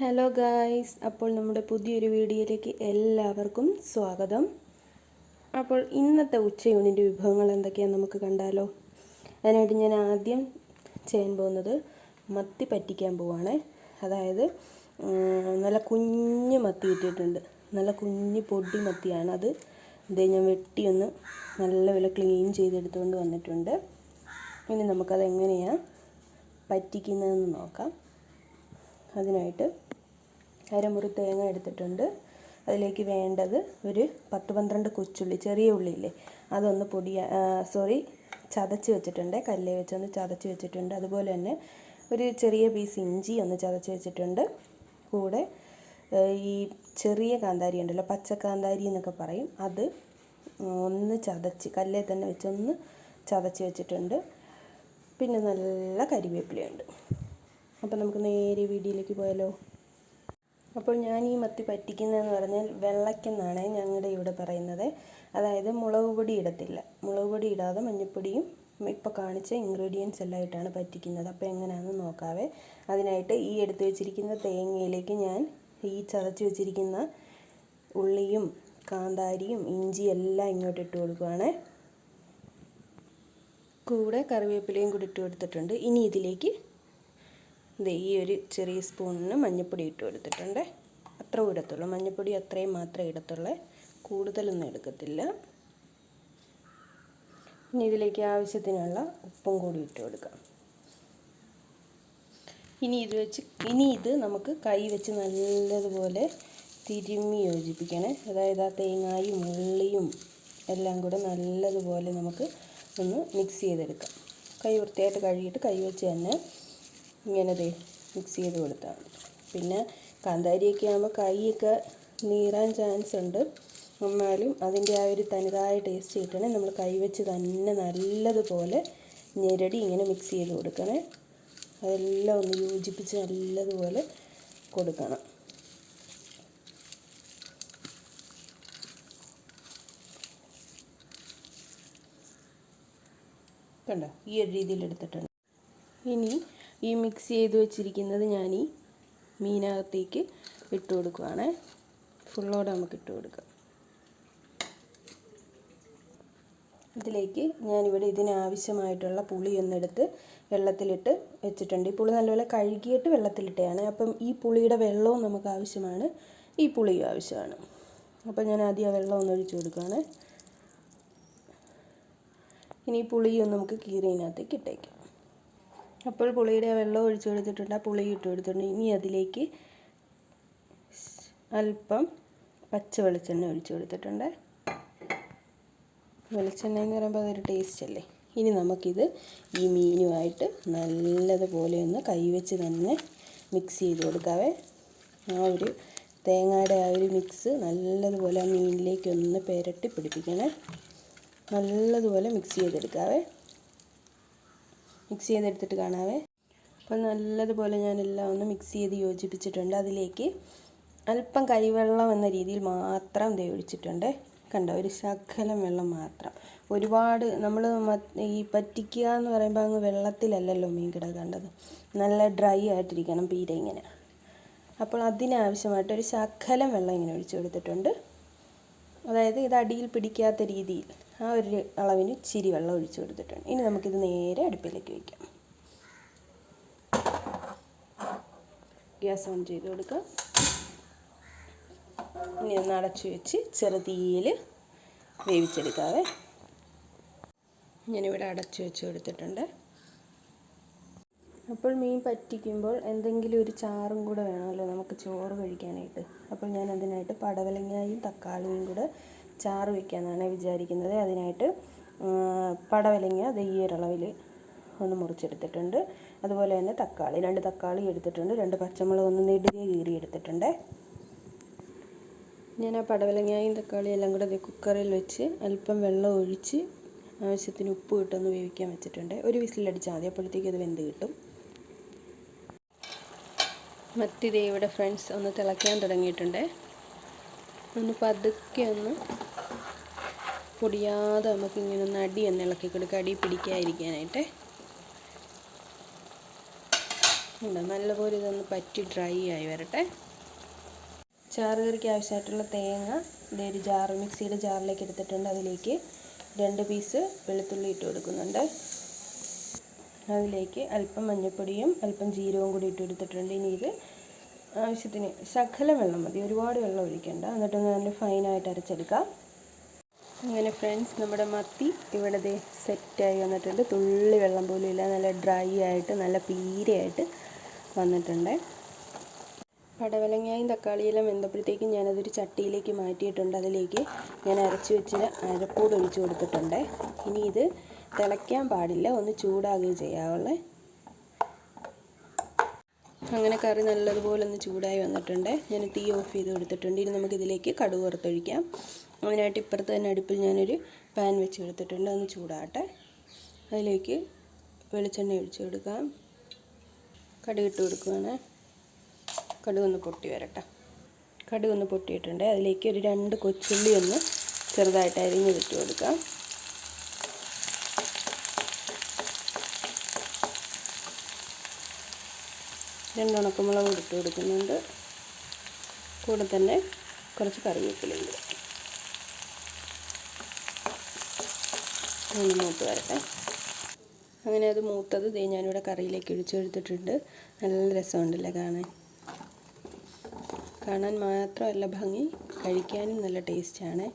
Hello guys അപ്പോൾ നമ്മുടെ പുതിയൊരു വീഡിയോയിലേക്ക് എല്ലാവർക്കും സ്വാഗതം. അപ്പോൾ ഇന്നത്തെ ഉച്ചയൂണിന്റെ വിഭവങ്ങൾ എന്തൊക്കെയാണെന്ന് നമുക്ക് കണ്ടാലോ? അതിനായിട്ട് ഞാൻ ആദ്യം ചെയ്യാൻ പോകുന്നത് മത്തി പറ്റിക്കാൻ പോവാണ്. അതായത് നല്ല കുഞ്ഞ് മത്തി ഇട്ടിട്ടുണ്ട്. നല്ല കുഞ്ഞ് പൊടി മത്തിയാണ് അത്. ഇത് ഞാൻ വെട്ടിയൊന്ന് നല്ലപോലെ ക്ലീൻ ചെയ്തെടുത്തുകൊണ്ട് വന്നിട്ടുണ്ട്. ഇനി നമുക്കത് എങ്ങനെയാണ് പറ്റിക്കുന്നതെന്ന് നോക്കാം. അതിനായിട്ട് അരമുറി തേങ്ങ എടുത്തിട്ടുണ്ട്. അതിലേക്ക് വേണ്ടത് ഒരു പത്ത് പന്ത്രണ്ട് കൊച്ചുള്ളി ചെറിയ ഉള്ളിയില്ലേ? അതൊന്ന് പൊടിയ സോറി ചതച്ച് വെച്ചിട്ടുണ്ട്. കല്ലേ വെച്ചൊന്ന് ചതച്ച് വെച്ചിട്ടുണ്ട്. അതുപോലെ തന്നെ ഒരു ചെറിയ പീസ് ഇഞ്ചി ഒന്ന് ചതച്ച് വെച്ചിട്ടുണ്ട്. കൂടെ ഈ ചെറിയ കാന്താരി ഉണ്ടല്ലോ പച്ച കാന്താരി എന്നൊക്കെ പറയും. അത് ഒന്ന് ചതച്ച് കല്ലേ തന്നെ വെച്ചൊന്ന് ചതച്ച് വെച്ചിട്ടുണ്ട്. പിന്നെ നല്ല കരിവേപ്പിലയുണ്ട്. അപ്പോൾ നമുക്ക് നേരെ വീഡിയോയിലേക്ക് പോയാലോ? അപ്പോൾ ഞാൻ ഈ മത്തി പറ്റിക്കുന്നതെന്ന് പറഞ്ഞാൽ വെള്ളയ്ക്കെന്നാണ് ഞങ്ങളുടെ ഇവിടെ പറയുന്നത്. അതായത് മുളക് പൊടി ഇടത്തില്ല. മുളക് പൊടി ഇടാതെ മഞ്ഞൾപ്പൊടിയും ഇപ്പോൾ കാണിച്ച ഇൻഗ്രീഡിയൻസ് എല്ലാം ആയിട്ടാണ് പറ്റിക്കുന്നത്. അപ്പോൾ എങ്ങനെയാണെന്ന് നോക്കാവേ. അതിനായിട്ട് ഈ എടുത്തു വെച്ചിരിക്കുന്ന തേങ്ങയിലേക്ക് ഞാൻ ഈ ചതച്ച് വെച്ചിരിക്കുന്ന ഉള്ളിയും കാന്താരിയും ഇഞ്ചി എല്ലാം ഇങ്ങോട്ട് ഇട്ട് കൊടുക്കുവാണ്. കൂടെ കറിവേപ്പിലയും കൂടി ഇട്ട് കൊടുത്തിട്ടുണ്ട്. ഇനി ഇതിലേക്ക് ദേ ഈ ഒരു ചെറിയ സ്പൂണിന് മഞ്ഞൾപ്പൊടി ഇട്ട് കൊടുത്തിട്ടുണ്ട്. അത്ര ഇടത്തുള്ളൂ. മഞ്ഞൾപ്പൊടി അത്രയും മാത്രമേ ഇടത്തുള്ളൂ. കൂടുതലൊന്നും എടുക്കത്തില്ല. ഇനി ഇതിലേക്ക് ആവശ്യത്തിനുള്ള ഉപ്പും കൂടി ഇട്ട് കൊടുക്കാം. ഇനി ഇത് വെച്ച് ഇനി ഇത് നമുക്ക് കൈ വെച്ച് നല്ലതുപോലെ തിരുമ്മി യോജിപ്പിക്കണേ. അതായത് ആ തേങ്ങായും ഉള്ളിയും എല്ലാം കൂടെ നല്ലതുപോലെ നമുക്ക് ഒന്ന് മിക്സ് ചെയ്തെടുക്കാം. കൈ വൃത്തിയായിട്ട് കഴുകിയിട്ട് കൈ വെച്ച് തന്നെ ഇങ്ങനെ ദേ മിക്സ് ചെയ്ത് കൊടുത്താൽ മതി. പിന്നെ കാന്താരിയൊക്കെ ആകുമ്പോൾ കൈയൊക്കെ നീറാൻ ചാൻസ് ഉണ്ട്. എന്നാലും അതിന്റെ ആ ഒരു തനതായ ടേസ്റ്റ് കിട്ടണേ. നമ്മൾ കൈ വെച്ച് തന്നെ നല്ലതുപോലെ ഞെരടി ഇങ്ങനെ മിക്സ് ചെയ്ത് കൊടുക്കണേ. അതെല്ലാം ഒന്ന് യോജിപ്പിച്ച് നല്ലതുപോലെ കൊടുക്കണം. കണ്ടോ? ഈ ഒരു രീതിയിൽ എടുത്തിട്ടുണ്ട്. ഇനി ഈ മിക്സ് ചെയ്ത് വെച്ചിരിക്കുന്നത് ഞാൻ ഈ മീനകത്തേക്ക് ഇട്ട് കൊടുക്കുവാണ്. ഫുള്ളോടെ നമുക്ക് ഇട്ട് കൊടുക്കാം. ഇതിലേക്ക് ഞാനിവിടെ ഇതിനാവശ്യമായിട്ടുള്ള പുളി ഒന്നെടുത്ത് വെള്ളത്തിലിട്ട് വെച്ചിട്ടുണ്ട്. ഈ പുളി നല്ലപോലെ കഴുകിയിട്ട് വെള്ളത്തിലിട്ടതാണ്. അപ്പം ഈ പുളിയുടെ വെള്ളവും നമുക്ക് ആവശ്യമാണ്. ഈ പുളിയും ആവശ്യമാണ്. അപ്പം ഞാൻ ആദ്യം ആ വെള്ളം ഒന്ന് ഒഴിച്ചു കൊടുക്കുകയാണ് ഇനി ഈ പുളിയും നമുക്ക് കീറിയതിനകത്തേക്ക് ഇട്ടേക്കാം. അപ്പോൾ പുളിയുടെ വെള്ളം ഒഴിച്ച് കൊടുത്തിട്ടുണ്ട്. ആ പുളി ഇട്ട് കൊടുത്തിട്ടുണ്ട്. ഇനി അതിലേക്ക് അല്പം പച്ച വെളിച്ചെണ്ണ ഒഴിച്ച് കൊടുത്തിട്ടുണ്ട്. വെളിച്ചെണ്ണ എന്ന് പറയുമ്പോൾ അതൊരു ടേസ്റ്റ് അല്ലേ? ഇനി നമുക്കിത് ഈ മീനുമായിട്ട് നല്ലതുപോലെ ഒന്ന് കൈവച്ച് തന്നെ മിക്സ് ചെയ്ത് കൊടുക്കാവേ. ആ ഒരു തേങ്ങയുടെ ആ ഒരു മിക്സ് നല്ലതുപോലെ ആ മീനിലേക്ക് ഒന്ന് പുരട്ടി പിടിപ്പിക്കണേ. നല്ലതുപോലെ മിക്സ് ചെയ്തെടുക്കാവേ. മിക്സ് ചെയ്തെടുത്തിട്ട് കാണാവേ. അപ്പോൾ നല്ലതുപോലെ ഞാനെല്ലാം ഒന്ന് മിക്സ് ചെയ്ത് യോജിപ്പിച്ചിട്ടുണ്ട്. അതിലേക്ക് അല്പം കൈവെള്ളം എന്ന രീതിയിൽ മാത്രം ദേ ഒഴിച്ചിട്ടുണ്ട്. കണ്ടോ? ഒരു ശകലം വെള്ളം മാത്രം. ഒരുപാട് നമ്മൾ ഈ പറ്റിക്കുക എന്ന് പറയുമ്പോൾ അങ്ങ് വെള്ളത്തിലല്ലല്ലോ മീൻ കിടക്കേണ്ടത് നല്ല ഡ്രൈ ആയിട്ടിരിക്കണം പീര ഇങ്ങനെ. അപ്പോൾ അതിനാവശ്യമായിട്ട് ഒരു ശകലം വെള്ളം ഇങ്ങനെ ഒഴിച്ചു കൊടുത്തിട്ടുണ്ട്. അതായത് ഇത് അടിയിൽ പിടിക്കാത്ത രീതിയിൽ. ആ ഒരു അളവിന് ചിരി വെള്ളം ഒഴിച്ചു കൊടുത്തിട്ടുണ്ട്. ഇനി നമുക്കിത് നേരെ അടുപ്പിലേക്ക് വയ്ക്കാം ഗ്യാസ് ഓൺ ചെയ്ത് കൊടുക്കാം. ഇനി ഒന്ന് അടച്ചു വെച്ച് ചെറുതീയിൽ വേവിച്ചെടുക്കാവേ. ഞാനിവിടെ അടച്ചു വെച്ച് കൊടുത്തിട്ടുണ്ട്. അപ്പോൾ മീൻ പറ്റിക്കുമ്പോൾ എന്തെങ്കിലും ഒരു ചാറും കൂടെ വേണമല്ലോ നമുക്ക് ചോറ് കഴിക്കാനായിട്ട്. അപ്പോൾ ഞാൻ അതിനായിട്ട് പടവലങ്ങായും തക്കാളിയും കൂടെ ചാറ് വയ്ക്കാമെന്നാണ് വിചാരിക്കുന്നത്. അതിനായിട്ട് പടവലങ്ങ അത് ഈ ഒരളവിൽ ഒന്ന് മുറിച്ചെടുത്തിട്ടുണ്ട്. അതുപോലെ തന്നെ തക്കാളി രണ്ട് തക്കാളി എടുത്തിട്ടുണ്ട്. രണ്ട് പച്ചമുളക് ഒന്ന് നെടുകെ കീറി എടുത്തിട്ടുണ്ട്. ഞാൻ ആ പടവലങ്ങയും തക്കാളിയും എല്ലാം കൂടെ കുക്കറിൽ വെച്ച് അല്പം വെള്ളം ഒഴിച്ച് ആവശ്യത്തിന് ഉപ്പ് ഇട്ടൊന്ന് വേവിക്കാൻ വെച്ചിട്ടുണ്ട്. ഒരു വിസിലടിച്ചാൽ മതി. അപ്പോഴത്തേക്ക് അത് വെന്ത് കിട്ടും. മറ്റിതേ ഇവിടെ ഫ്രണ്ട്സ് ഒന്ന് തിളയ്ക്കാൻ തുടങ്ങിയിട്ടുണ്ട്. ഒന്ന് പതുക്കെ ഒന്ന് പൊടിയാതെ നമുക്ക് ഇങ്ങനെ ഒന്ന് അടി ഒന്ന് ഇളക്കി കൊടുക്കുക അടി പിടിക്കാതിരിക്കാനായിട്ട്. ഉണ്ട് നല്ലപോലെ ഇതൊന്ന് പറ്റി ഡ്രൈ ആയി വരട്ടെ. ചാറ് കറിക്ക് ആവശ്യമായിട്ടുള്ള തേങ്ങ ഇതേ ഒരു ജാർ മിക്സിയുടെ ജാറിലേക്ക് എടുത്തിട്ടുണ്ട്. അതിലേക്ക് രണ്ട് പീസ് വെളുത്തുള്ളി ഇട്ട് കൊടുക്കുന്നുണ്ട്. അതിലേക്ക് അല്പം മഞ്ഞൾപ്പൊടിയും അല്പം ജീരകവും കൂടി ഇട്ട് കൊടുത്തിട്ടുണ്ട്. ഇനി ഇത് ആവശ്യത്തിന് ശകലം വെള്ളം മതി. ഒരുപാട് വെള്ളം ഒഴിക്കണ്ട. എന്നിട്ടൊന്ന് നല്ല ഫൈനായിട്ട് അരച്ചെടുക്കാം. അങ്ങനെ ഫ്രണ്ട്സ് നമ്മുടെ മത്തി ഇവിടെ ദേ സെറ്റായി വന്നിട്ടുണ്ട്. തുള്ളി വെള്ളം പോലും ഇല്ല. നല്ല ഡ്രൈ ആയിട്ട് നല്ല പീരയായിട്ട് വന്നിട്ടുണ്ട്. പടവലങ്ങയും തക്കാളിയെല്ലാം വെന്തപ്പോഴത്തേക്കും ഞാനതൊരു ചട്ടിയിലേക്ക് മാറ്റിയിട്ടുണ്ട്. അതിലേക്ക് ഞാൻ അരച്ച് വെച്ച് അരപ്പൂട് ഒഴിച്ച് കൊടുത്തിട്ടുണ്ട്. ഇനി ഇത് തിളയ്ക്കാൻ പാടില്ല. ഒന്ന് ചൂടാകുകയും ചെയ്യാവുള്ളേ. അങ്ങനെ കറി നല്ലതുപോലെ ഒന്ന് ചൂടായി വന്നിട്ടുണ്ട്. ഞാൻ തീ ഓഫ് ചെയ്ത് കൊടുത്തിട്ടുണ്ട്. ഇനി നമുക്കിതിലേക്ക് കടുക് വറുത്തൊഴിക്കാം. അതിനായിട്ട് ഇപ്പുറത്ത് തന്നെ അടുപ്പിൽ ഞാനൊരു പാൻ വെച്ച് കൊടുത്തിട്ടുണ്ട്. ഒന്ന് ചൂടാകട്ടെ. അതിലേക്ക് വെളിച്ചെണ്ണ ഒഴിച്ച് കൊടുക്കാം. കടുക് ഇട്ട് കൊടുക്കുകയാണ് കടുക് ഒന്ന് പൊട്ടി വരട്ടെ. കടുക് ഒന്ന് പൊട്ടിയിട്ടുണ്ട്. അതിലേക്ക് ഒരു രണ്ട് കൊച്ചുള്ളി ഒന്ന് ചെറുതായിട്ട് അരിഞ്ഞ് വിട്ട് കൊടുക്കാം. രണ്ട് ഉണക്കമുളക് ഇട്ട് കൊടുക്കുന്നുണ്ട്. കൂടെ തന്നെ കുറച്ച് കറിവേപ്പിലുണ്ട് ഒന്ന് മൂത്ത് വരട്ടെ. അങ്ങനെ അത് മൂത്തത് ദേ ഞാനിവിടെ കറിയിലേക്ക് ഒഴിച്ചെടുത്തിട്ടുണ്ട് നല്ല രസമുണ്ടല്ലേ കാണാൻ. കാണാൻ മാത്രമല്ല ഭംഗി കഴിക്കാനും നല്ല ടേസ്റ്റാണ്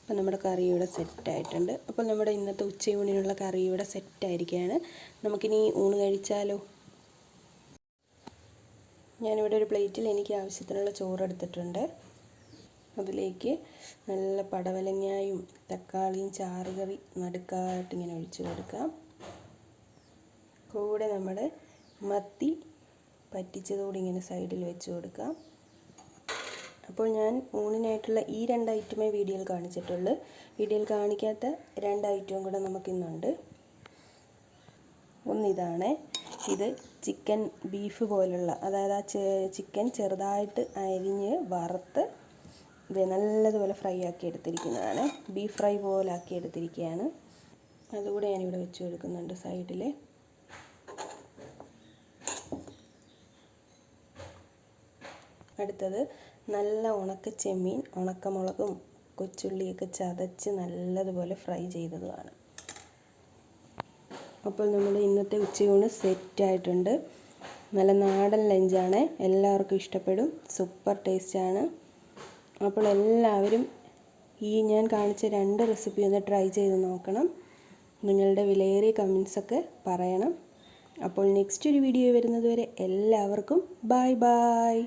അപ്പോൾ നമ്മുടെ കറി ഇവിടെ സെറ്റായിട്ടുണ്ട് അപ്പോൾ നമ്മുടെ ഇന്നത്തെ ഉച്ചയൂണിനുള്ള കറി ഇവിടെ സെറ്റായിരിക്കുകയാണ് നമുക്കിനി ഊണ് കഴിച്ചാലോ? ഞാനിവിടെ ഒരു പ്ലേറ്റിൽ എനിക്ക് ആവശ്യത്തിനുള്ള ചോറ് എടുത്തിട്ടുണ്ട് അതിലേക്ക് നല്ല പടവലങ്ങായും തക്കാളിയും ചാറുകറി നടുക്കായിട്ട് ഇങ്ങനെ ഒഴിച്ചു കൊടുക്കാം. കൂടെ നമ്മുടെ മത്തി പറ്റിച്ചതുകൂടി ഇങ്ങനെ സൈഡിൽ വെച്ച് കൊടുക്കാം. അപ്പോൾ ഞാൻ ഊണിനായിട്ടുള്ള ഈ രണ്ട് ഐറ്റമേ വീഡിയോയിൽ കാണിച്ചിട്ടുള്ളൂ. വീഡിയോയിൽ കാണിക്കാത്ത രണ്ട് ഐറ്റവും കൂടെ നമുക്കിന്നുണ്ട്. ഒന്നിതാണ് ഇത് ചിക്കൻ ബീഫ് പോലുള്ള അതായത് ആ ചിക്കൻ ചെറുതായിട്ട് അരിഞ്ഞ് വറുത്ത് നല്ലതുപോലെ ഫ്രൈ ആക്കി എടുത്തിരിക്കുന്നതാണ്. ബീഫ് ഫ്രൈ പോലെ ആക്കി എടുത്തിരിക്കുകയാണ്. അതുകൂടെ ഞാനിവിടെ വെച്ച് കൊടുക്കുന്നുണ്ട് സൈഡിൽ അടുത്തത് നല്ല ഉണക്ക ചെമ്മീൻ ഉണക്കമുളകും കൊച്ചുള്ളിയൊക്കെ ചതച്ച് നല്ലതുപോലെ ഫ്രൈ ചെയ്തതുമാണ്. അപ്പോൾ നമ്മുടെ ഇന്നത്തെ ഉച്ചയൂണ് സെറ്റായിട്ടുണ്ട്. നല്ല നാടൻ ലഞ്ചാണ്. എല്ലാവർക്കും ഇഷ്ടപ്പെടും. സൂപ്പർ ടേസ്റ്റാണ്. അപ്പോൾ എല്ലാവരും ഈ ഞാൻ കാണിച്ച രണ്ട് റെസിപ്പി ഒന്ന് ട്രൈ ചെയ്ത് നോക്കണം. നിങ്ങളുടെ വിലയേറിയ കമൻസൊക്കെ പറയണം. അപ്പോൾ നെക്സ്റ്റ് ഒരു വീഡിയോ വരുന്നതുവരെ എല്ലാവർക്കും ബായ് ബായ്